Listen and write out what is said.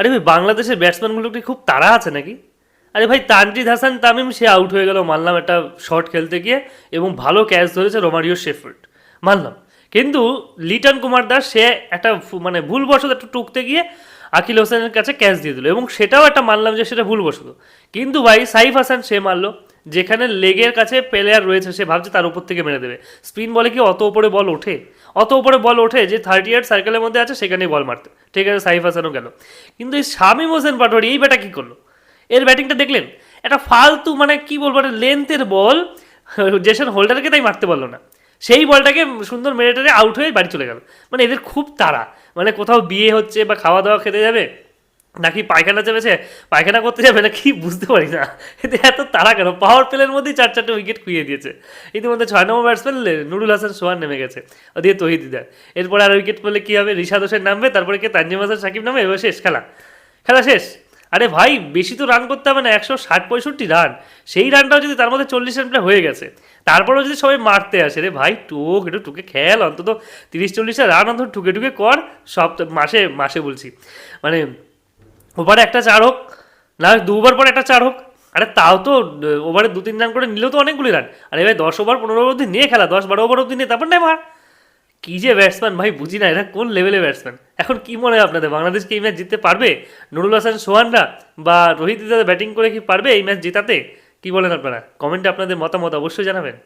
আরে ভাই, বাংলাদেশের ব্যাটসম্যানগুলো ব্যাটসম্যানগুলোকে খুব তাড়া আছে নাকি? আরে ভাই, তানজিদ হাসান তামিম, সে আউট হয়ে গেল মানলাম একটা শট খেলতে গিয়ে এবং ভালো ক্যাচ ধরেছে রোমারিও শেফিল্ড। মানলাম। কিন্তু লিটন কুমার দাস, সে একটা মানে ভুলবশত একটু টুকতে গিয়ে আকিল হোসেনের কাছে ক্যাচ দিয়ে দিল এবং সেটাও একটা মানলাম যে সেটা ভুলবশত। কিন্তু ভাই, সাইফ হাসান সে মারলো, যেখানে লেগের কাছে প্লেয়ার রয়েছে, সে ভাবছে তার উপর থেকে মেরে দেবে। স্পিন বলে কি অত উপরে বল ওঠে? অত উপরে বল ওঠে যে থার্টি এইট সার্কেলের মধ্যে আছে, সেখানেই বল মারতে। ঠিক আছে, সাইফ হাসানও গেল। কিন্তু এই শামিম হোসেন পাটোয়ারি, এই ব্যাটা কী করল? এর ব্যাটিংটা দেখলেন? একটা ফালতু মানে কি বলব, একটা লেন্থের বল জেসন হোল্ডারকে তাই মারতে পারল না। সেই বলটাকে সুন্দর মেরে টেরে আউট হয়ে বাড়ি চলে গেল। মানে এদের খুব তাড়া। মানে কোথাও বিয়ে হচ্ছে বা খাওয়া দাওয়া খেতে যাবে নাকি পায়খানা চেপেছে? পায়খানা করতে যাবে না কি বুঝতে পারি না। এদের এত তারা কেন? পাওয়ার প্লের মধ্যেই চার চারটে উইকেট খুইয়ে দিয়েছে। ইতিমধ্যে ছয় নম্বর ব্যাটসম্যান নুরুল হাসান সোহান নেমে গেছে। ওদিকে তহিদ দিদার এরপরে আর উইকেট পেলে কী হবে? রিশাদ হোসেন নামবে, তারপরে কে? তানজিম হাসান, সাকিব নামবে, এবার শেষ খেলা। খেলা শেষ। আরে ভাই, বেশি তো রান করতে হবে না, একশো ষাট পঁয়ষট্টি রান সেই রানটাও যদি তার মধ্যে চল্লিশ রান প্রায় হয়ে গেছে, তারপরেও যদি সবাই মারতে আসে, রে ভাই, টুক, একটু টুকে খেল, অন্তত তিরিশ চল্লিশটা রান অন্তত টুকে টুকে কর সব মাসে মাসে বলছি। মানে ওভারে একটা চার হোক, না দু ওভার পর একটা চার হোক। আরে তাও তো ওভারে দু তিন রান করে নিলেও তো অনেকগুলি রান। আরে ভাই, দশ ওভার পনেরো ওভার অব্দি নিয়ে খেলা, দশ বারো ওভার অব্দি নিয়ে, তারপর নেই মার। কী যে ব্যাটসম্যান ভাই, বুঝি না এরা কোন লেভেলের ব্যাটসম্যান এখন কি মনে হয় আপনাদের, বাংলাদেশ কি এই ম্যাচ জিততে পারবে? নুরুল হাসান, সোহানরা বা রোহিত দাদা ব্যাটিং করে কি পারবে এই ম্যাচ জেতাতে? কি বলেন আপনারা? কমেন্টে আপনাদের মতামত অবশ্যই জানাবেন।